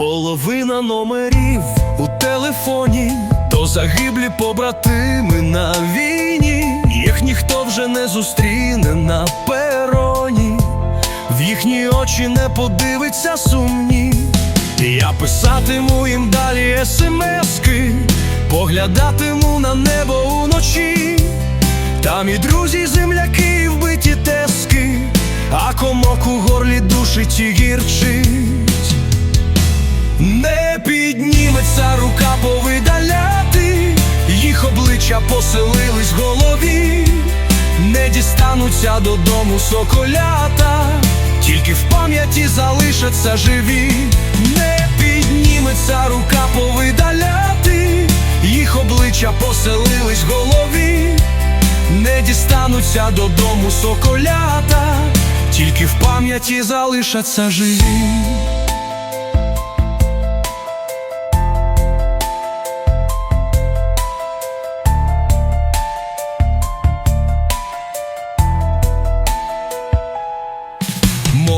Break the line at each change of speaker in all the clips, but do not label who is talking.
Половина номерів у телефоні, то загиблі побратими на війні. Їх ніхто вже не зустріне на пероні, в їхні очі не подивиться сумні. Я писатиму їм далі смски, поглядатиму на небо уночі. Там і друзі, земляки, вбиті тески, а комок у горлі душить і гірчить. Підніметься рука повидаляти, їх обличчя поселились в голові, не дістануться додому соколята, тільки в пам'яті залишаться живі, не підніметься рука повидаляти, їх обличчя поселились в голові, не дістануться додому соколята, тільки в пам'яті залишаться живі.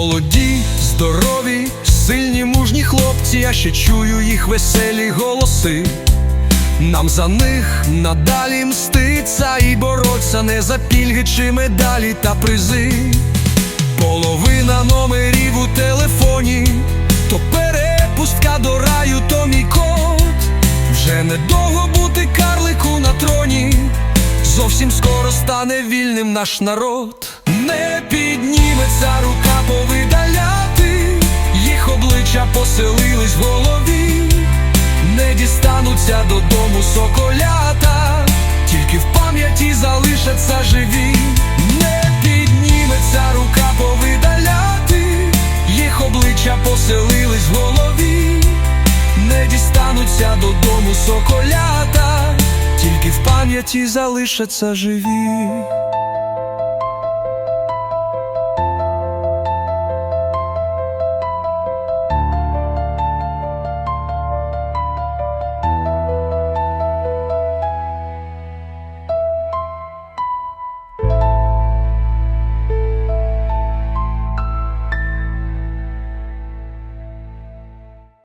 Молоді, здорові, сильні, мужні хлопці, я ще чую їх веселі голоси. Нам за них надалі мститься і бороться не за пільги чи медалі та призи. Половина номерів у телефоні, то перепустка до раю, то мій код. Вже недовго бути карлику на троні. Зовсім скоро стане вільним наш народ. Не підніметься рука обличчя поселились в голові, не дістануться додому соколята, тільки в пам'яті залишаться живі, не підніметься рука повидаляти, їх обличчя поселились в голові, не дістануться додому соколята, тільки в пам'яті залишаться живі.